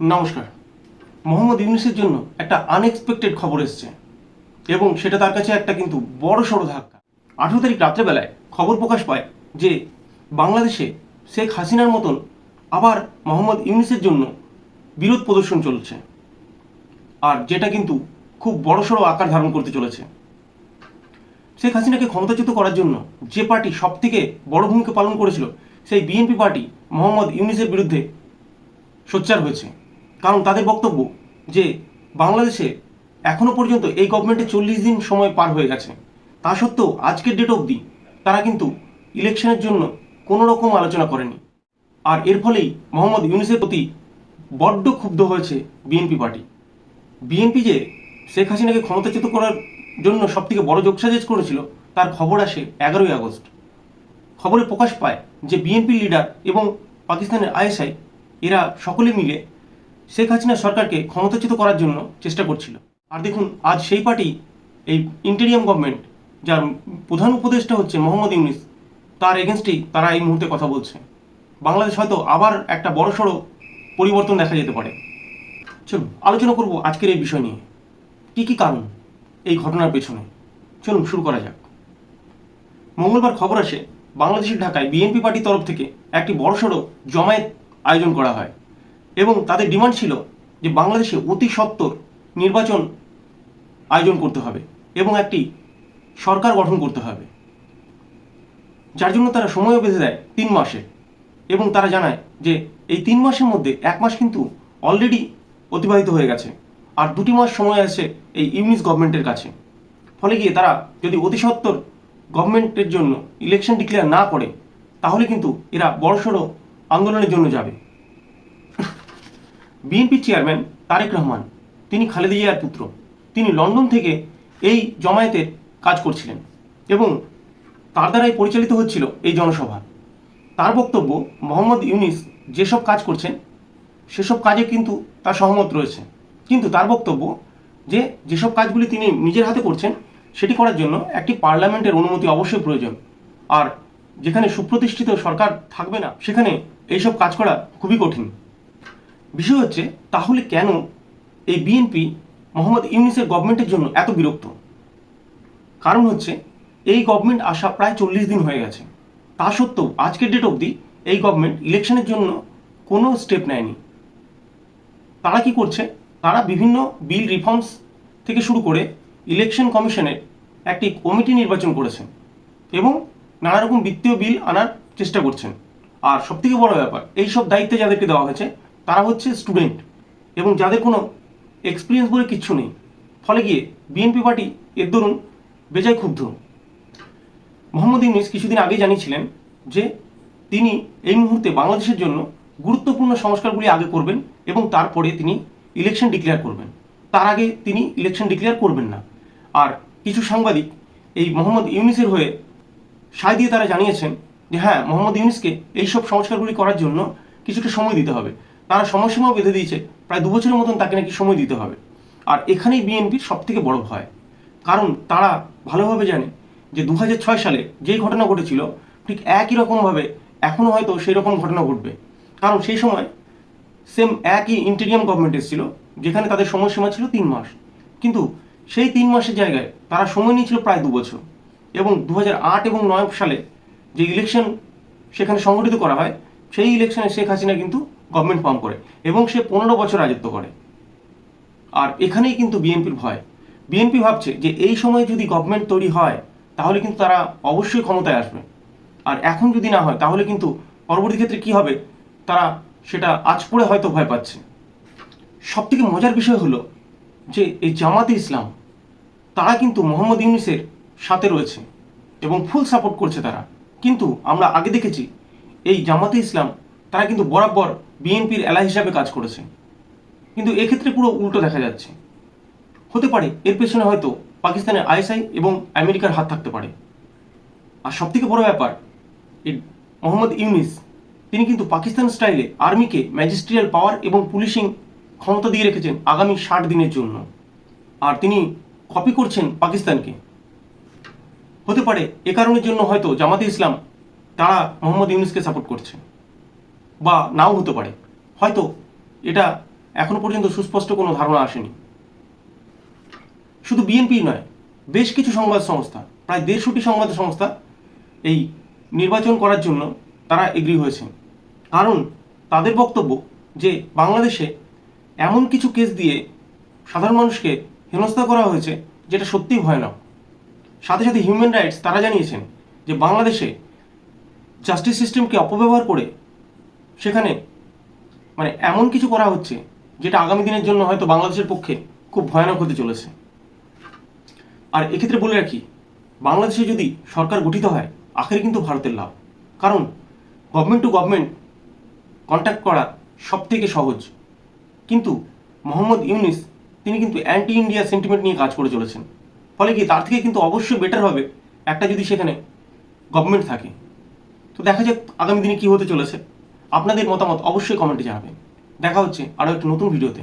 নমস্কার। মোহাম্মদ ইউনুসের জন্য একটা আনএক্সপেক্টেড খবর এসছে এবং সেটা তার কাছে একটা কিন্তু বড় সড়ো ধাক্কা। আঠেরো তারিখ রাত্রেবেলায় খবর প্রকাশ পায় যে বাংলাদেশে শেখ হাসিনার মতন আবার মোহাম্মদ ইউনুসের জন্য বিরোধ প্রদর্শন চলছে আর যেটা কিন্তু খুব বড় সড়ো আকার ধারণ করতে চলেছে। শেখ হাসিনাকে ক্ষমতাচ্যুত করার জন্য যে পার্টি সব থেকে বড় ভূমিকা পালন করেছিল, সেই বিএনপি পার্টি মোহাম্মদ ইউনিসের বিরুদ্ধে সোচ্চার হয়েছে। কারণ তাদের বক্তব্য যে বাংলাদেশে এখনও পর্যন্ত এই গভর্নমেন্টে চল্লিশ দিন সময় পার হয়ে গেছে। তা সত্ত্বেও আজকের ডেট অবধি তারা কিন্তু ইলেকশনের জন্য কোনো রকম আলোচনা করেনি। আর এর ফলেই মোহাম্মদ ইউনুসের প্রতি বড্ড ক্ষুব্ধ হয়েছে বিএনপি পার্টি। বিএনপি যে শেখ হাসিনাকে ক্ষমতাচ্যুত করার জন্য সবথেকে বড় যোগসাজেজ করেছিল, তার খবর আসে এগারোই আগস্ট। খবরে প্রকাশ পায় যে বিএনপি লিডার এবং পাকিস্তানের আইএসআই, এরা সকলে মিলে শেখ হাসিনা সরকারকে ক্ষমতাচ্যুত করার জন্য চেষ্টা করছিল। আর দেখুন, আজ সেই পার্টি, এই ইন্টেরিয়াম গভর্নমেন্ট যার প্রধান উপদেষ্টা হচ্ছে মোহাম্মদ ইউনিস, তার এগেনস্টেই তারা এই মুহূর্তে কথা বলছে। বাংলাদেশ হয়তো আবার একটা বড়সড় পরিবর্তন দেখা যেতে পারে। চলুন, আলোচনা করব আজকের এই বিষয় নিয়ে। কী কী কারণ এই ঘটনার পেছনে? চলুন, শুরু করা যাক। মঙ্গলবার খবর আসে, বাংলাদেশের ঢাকায় বিএনপি পার্টির তরফ থেকে একটি বড়সড় জমায়েত আয়োজন করা হয়। এবং তাদের ডিমান্ড ছিল যে বাংলাদেশে অতি সত্বর নির্বাচন আয়োজন করতে হবে এবং একটি সরকার গঠন করতে হবে। যার জন্য তারা সময়ও বেঁধে দেয় তিন মাসে এবং তারা জানায় যে এই তিন মাসের মধ্যে এক মাস কিন্তু অলরেডি অতিবাহিত হয়ে গেছে আর দুটি মাস সময় আছে এই ইউনিস গভর্নমেন্টের কাছে। ফলে গিয়ে তারা যদি অতি সত্বর গভর্নমেন্টের জন্য ইলেকশন ডিক্লেয়ার না করে, তাহলে কিন্তু এরা বড়সড় আন্দোলনের জন্য যাবে। বিএনপি চেয়ারম্যান তারেক রহমান, তিনি খালেদা জিয়ার পুত্র। তিনি লন্ডন থেকে এই জমায়েতের কাজ করছিলেন এবং তার দ্বারাই পরিচালিত হচ্ছিল এই জনসভা। তার বক্তব্য, মোহাম্মদ ইউনিস যেসব কাজ করছেন, সেসব কাজে কিন্তু তার সহমত রয়েছে। কিন্তু তার বক্তব্য যে যেসব কাজগুলি তিনি নিজের হাতে করছেন, সেটি করার জন্য একটি পার্লামেন্টের অনুমতি অবশ্যই প্রয়োজন। আর যেখানে সুপ্রতিষ্ঠিত সরকার থাকবে না, সেখানে এইসব কাজ করা খুবই কঠিন। বিষয় হচ্ছে, তাহলে কেন এই বিএনপি মোহাম্মদ ইউনিসের গভর্নমেন্টের জন্য এত বিরক্ত? কারণ হচ্ছে, এই গভর্নমেন্ট আসা প্রায় চল্লিশ দিন হয়ে গেছে। তা সত্ত্বেও আজকের ডেট অবধি এই গভর্নমেন্ট ইলেকশনের জন্য কোনো স্টেপ নেয়নি। তারা কি করছে? তারা বিভিন্ন বিল রিফর্মস থেকে শুরু করে ইলেকশন কমিশনের একটি কমিটি নির্বাচন করেছেন এবং নানা রকম বিত্তীয় বিল আনার চেষ্টা করছেন। আর সবথেকে বড় ব্যাপার এই সব দায়িত্বে যাদেরকে দেওয়া হয়েছে তারা হচ্ছে স্টুডেন্ট এবং যাদের কোনো এক্সপিরিয়েন্স বলে কিচ্ছু নেই। ফলে গিয়ে বিএনপি পার্টি এর দরুন বেজায় ক্ষুব্ধ। মোহাম্মদ ইউনিস কিছুদিন আগে জানিয়েছিলেন যে তিনি এই মুহূর্তে বাংলাদেশের জন্য গুরুত্বপূর্ণ সংস্কারগুলি আগে করবেন এবং তারপরে তিনি ইলেকশন ডিক্লেয়ার করবেন। তার আগে তিনি ইলেকশন ডিক্লেয়ার করবেন না। আর কিছু সাংবাদিক এই মোহাম্মদ ইউনিসের হয়ে সায় দিয়ে তারা জানিয়েছেন যে হ্যাঁ মোহাম্মদ ইউনিসকে এইসব সংস্কারগুলি করার জন্য কিছুটা সময় দিতে হবে। তারা সময়সীমাও বেঁধে দিয়েছে। প্রায় দু বছরের মতন তাকে নাকি সময় দিতে হবে। আর এখানেই বিএনপির সব থেকে বড় ভয়। কারণ তারা ভালোভাবে জানে যে দু সালে যেই ঘটনা ঘটেছিল, ঠিক একই রকমভাবে এখনও হয়তো সেই রকম ঘটনা ঘটবে। কারণ সেই সময় সেম একই ইন্টেরিয়াম গভর্নমেন্ট এসেছিল, যেখানে তাদের সময়সীমা ছিল তিন মাস। কিন্তু সেই তিন মাসের জায়গায় তারা সময় নিয়েছিল প্রায় দু বছর। এবং দু এবং নয় সালে যে ইলেকশন সেখানে সংগঠিত করা হয়, সেই ইলেকশনে শেখ হাসিনা কিন্তু গভর্নমেন্ট ফর্ম করে এবং সে পনেরো বছর রাজত্ব করে। আর এখানেই কিন্তু বিএনপির ভয়। বিএনপি ভাবছে যে এই সময় যদি গভর্নমেন্ট তৈরি হয়, তাহলে কিন্তু তারা অবশ্যই ক্ষমতায় আসবে। আর এখন যদি না হয়, তাহলে কিন্তু পরবর্তী ক্ষেত্রে কি হবে? তারা সেটা আজ পড়ে হয়তো ভয় পাচ্ছে। সব থেকে মজার বিষয় হলো যে এই জামাতে ইসলাম, তারা কিন্তু মোহাম্মদ ইউনিসের সাথে রয়েছে এবং ফুল সাপোর্ট করছে তারা। কিন্তু আমরা আগে দেখেছি, এই জামাতে ইসলাম, তারা কিন্তু বরাবর বিএনপির এলা হিসাবে কাজ করেছে। কিন্তু এক্ষেত্রে পুরো উল্টো দেখা যাচ্ছে। হতে পারে, এর পেছনে হয়তো পাকিস্তানের আইএসআই এবং আমেরিকার হাত থাকতে পারে। আর সবথেকে বড় ব্যাপার এই মোহাম্মদ ইউনিস, তিনি কিন্তু পাকিস্তান স্টাইলে আর্মিকে ম্যাজিস্ট্রিয়াল পাওয়ার এবং পুলিশিং ক্ষমতা দিয়ে রেখেছেন আগামী ষাট দিনের জন্য। আর তিনি কপি করছেন পাকিস্তানকে। হতে পারে, এ কারণের জন্য হয়তো জামাতে ইসলাম তারা মোহাম্মদ ইউনিসকে সাপোর্ট করছে। বা নাও হতে পারে। হয়তো এটা এখনও পর্যন্ত সুস্পষ্ট কোনো ধারণা আসেনি। শুধু বিএনপি নয়, বেশ কিছু সংবাদ সংস্থা, প্রায় দেড়শোটি সংবাদ সংস্থা এই নির্বাচন করার জন্য তারা এগ্রি হয়েছেন। কারণ তাদের বক্তব্য যে বাংলাদেশে এমন কিছু কেস দিয়ে সাধারণ মানুষকে হেনস্থা করা হয়েছে, যেটা সত্যিই ভয়ানক। সাথে সাথে হিউম্যান রাইটস তারা জানিয়েছেন যে বাংলাদেশে জাস্টিস সিস্টেমকে অপব্যবহার করে সেখানে মানে এমন কিছু করা হচ্ছে যেটা আগামী দিনের জন্য হয়তো বাংলাদেশের পক্ষে খুব ভয়ানক হতে চলেছে। আর এক্ষেত্রে বলে রাখি, বাংলাদেশে যদি সরকার গঠিত হয়, আখেরে কিন্তু ভারতের লাভ। কারণ গভর্নমেন্ট টু গভর্নমেন্ট কন্ট্যাক্ট করা সব থেকে সহজ। কিন্তু মোহাম্মদ ইউনিস, তিনি কিন্তু অ্যান্টি ইন্ডিয়া সেন্টিমেন্ট নিয়ে কাজ করে চলেছেন। ফলে কি তার থেকে কিন্তু অবশ্যই বেটার হবে একটা যদি সেখানে গভর্নমেন্ট থাকে। তো দেখা যাক আগামী দিনে কী হতে চলেছে। আপনাদের মতামত অবশ্যই কমেন্টে জানাবেন। দেখা হচ্ছে আরও একটা নতুন ভিডিওতে।